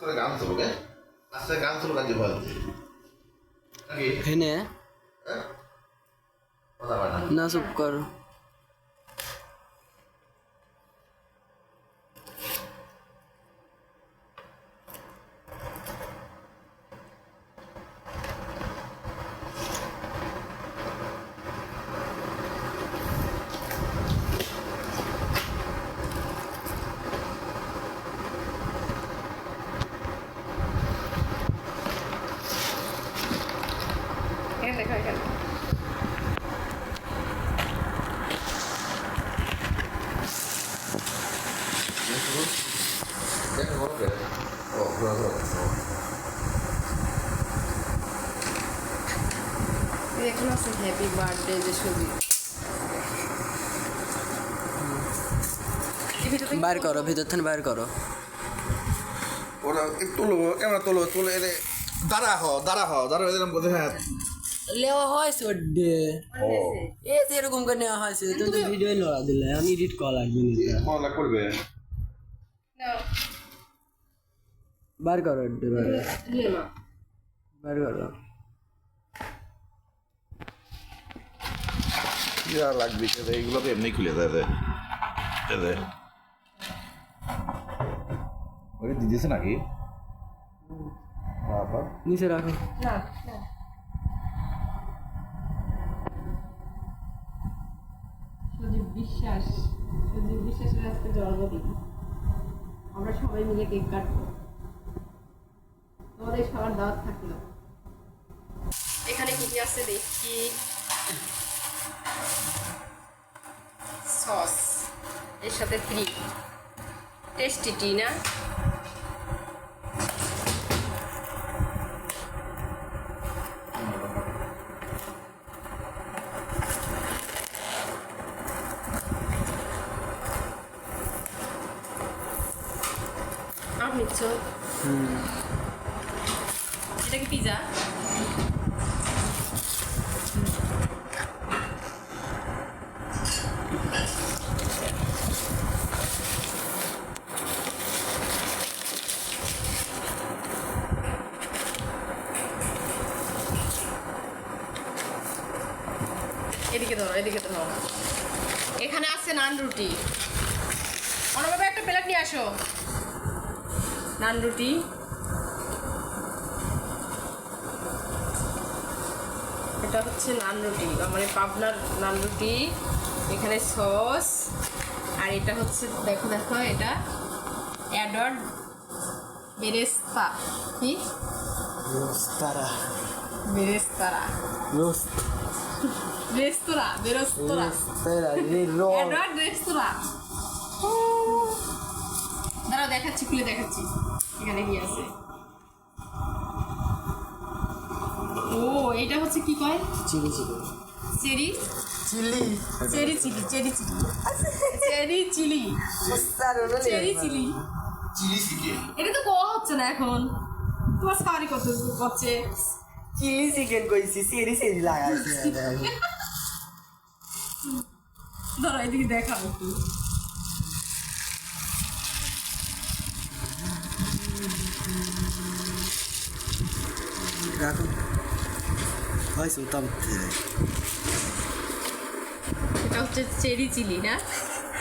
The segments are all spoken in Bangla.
করে গান চলবে? আস্তে গান চলো কাজে নাকি? হেনে হ্যাঁ? না চুপ কর দেখো এখানে দেখো বলো কে দেখুন আছে হ্যাপি বার্থডে যে ছবি করো ভিতর থেকে করো। ওরা তোলো ক্যামেরা তোলো তোলো এলে দাঁড়া হ দাঁড়া হ দাঁড়া এরকম বলতে হ্যাঁ লেওয়া হয়েছে ওডে এ যে এরকম করে নেওয়া হয়েছে তো ভিডিও লড়া দিলে আমি এডিট করা লাগবে না কলা করবে নাও, বার করো ওডে বার। বার করো। আর লাগবে? সেটা এইগুলো তো এমনি খুলে দেয় দেয় দেয় ওকে দিয়েছে নাকি? বাবা। নিচে রাখো। না, না। সুদীপ বিশ্বাস সুদীপ বিশ্বাসের আজকে জন্মদিন। আমরা সবাই মিলে কেক কাটবো। তোমাদের সবার দাওয়াত থাকল। এখানে কি কি আছে দেখি। সস এর সাথে ক্রিম টেস্টি টি না? আর নিচ্ছ? এটা কি পিজা এদিকে ধরো এদিকে ধরো। এখানে আছে নান রুটি। অনবাবা একটা প্লেট নিয়ে আসো। নান রুটি। এটা হচ্ছে নান রুটি মানে পাবনার নান রুটি এখানে সস আর এটা হচ্ছে দেখো দেখো এটা অ্যাডর বেরেস্তা কি? রোস্তারা বেরেস্তারা। রোস্ত। রেস্তোরাঁ বেরেস্তোরাঁ। রোস্তারা রোল অ্যাডওয়ার্ড রেস্তোরাঁ। দাঁড়াও দেখাচ্ছি খুলে দেখাচ্ছি। এখানে কি আছে? এটা হচ্ছে কি কয়? Chilli chilli. Cherry? Chilli. Cherry chilli cherry chilli. Cherry chilli. Cherry chilli. এটা তো কোয়া হচ্ছে না এখন? তোমার সারি কত করছে চিলি চিকেন কইছি সেরি সেরি লাগাইছে ধরো এদিকে দেখাও একটু। রাখো। হয় সুতাম এটা হচ্ছে চেরি চিলি না?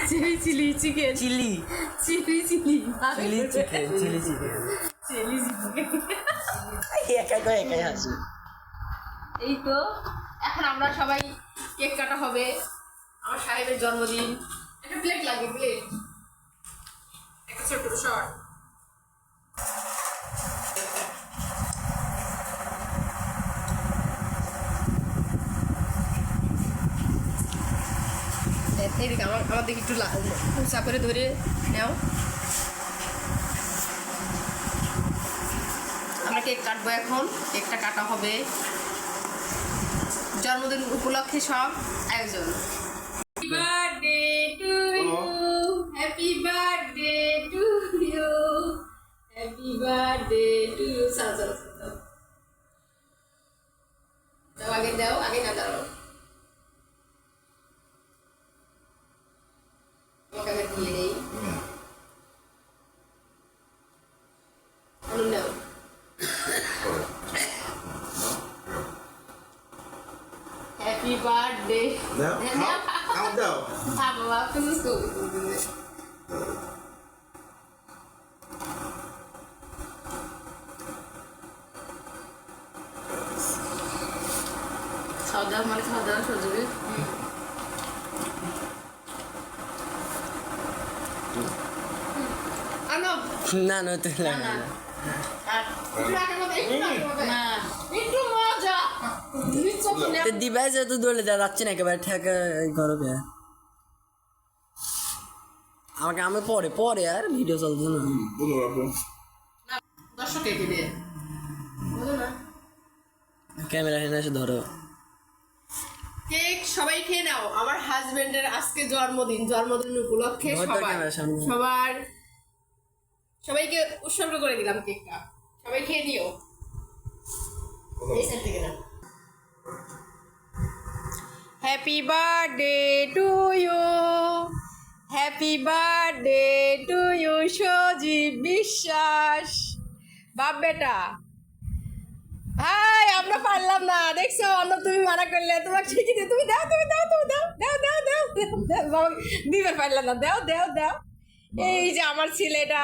Cherry chilli chicken chilli. Chilli chilli. Chilli chicken chilli chicken chilli. Chicken একাই তো একাই হাসি। এই তো এখন আমরা সবাই কেক কাটা হবে। আমার সাহেবের জন্মদিন। একটা প্লেট লাগে প্লেট একটা ছোট্ট শর্ট আমার আমার দিকে একটু উঁচা করে ধরে নাও। আমরা কেক কাটবো এখন কেকটা কাটা হবে। জন্মদিন উপলক্ষে সব আয়োজন birthday to you happy birthday to you happy birthday to you No. Happy birthday. No. No. Count down. Papa, welcome to school. খাওয়া দাওয়া মানে খাওয়া দাওয়া সজবে না না তো না না যেহেতু দৌড়ে যাচ্ছে না একেবারে ঠেকা আমাকে আমি পরে পরে আর ভিডিও চলছে না। বলো বাবু দর্শক কে দিয়ে। বলো না। ক্যামেরা হেনে এসে ধরো। কেক সবাই খেয়ে নাও। আমার হাজবেন্ডের আজকে জন্মদিন। জন্মদিন উপলক্ষে সামনে। সবার সবাইকে উৎসর্গ করে দিলাম কেকটা। সবাই খেয়ে নিও। না। Happy birthday to you happy birthday to you Sajib Biswas. বাপ বেটা। হাই আমরা পারলাম না। দেখছ অন্য তুমি মানা করলে। তোমার ঠিকই দিয়ে তুমি দাও তুমি দাও তুমি দাও দাও দাও দাও দাও দিবার পারলাম না। দাও দাও দাও। এই যে আমার ছেলেটা।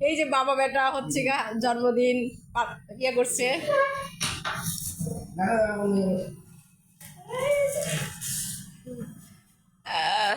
এই যে বাবা বেটা হচ্ছে গা জন্মদিন ইয়ে করছে। আহ,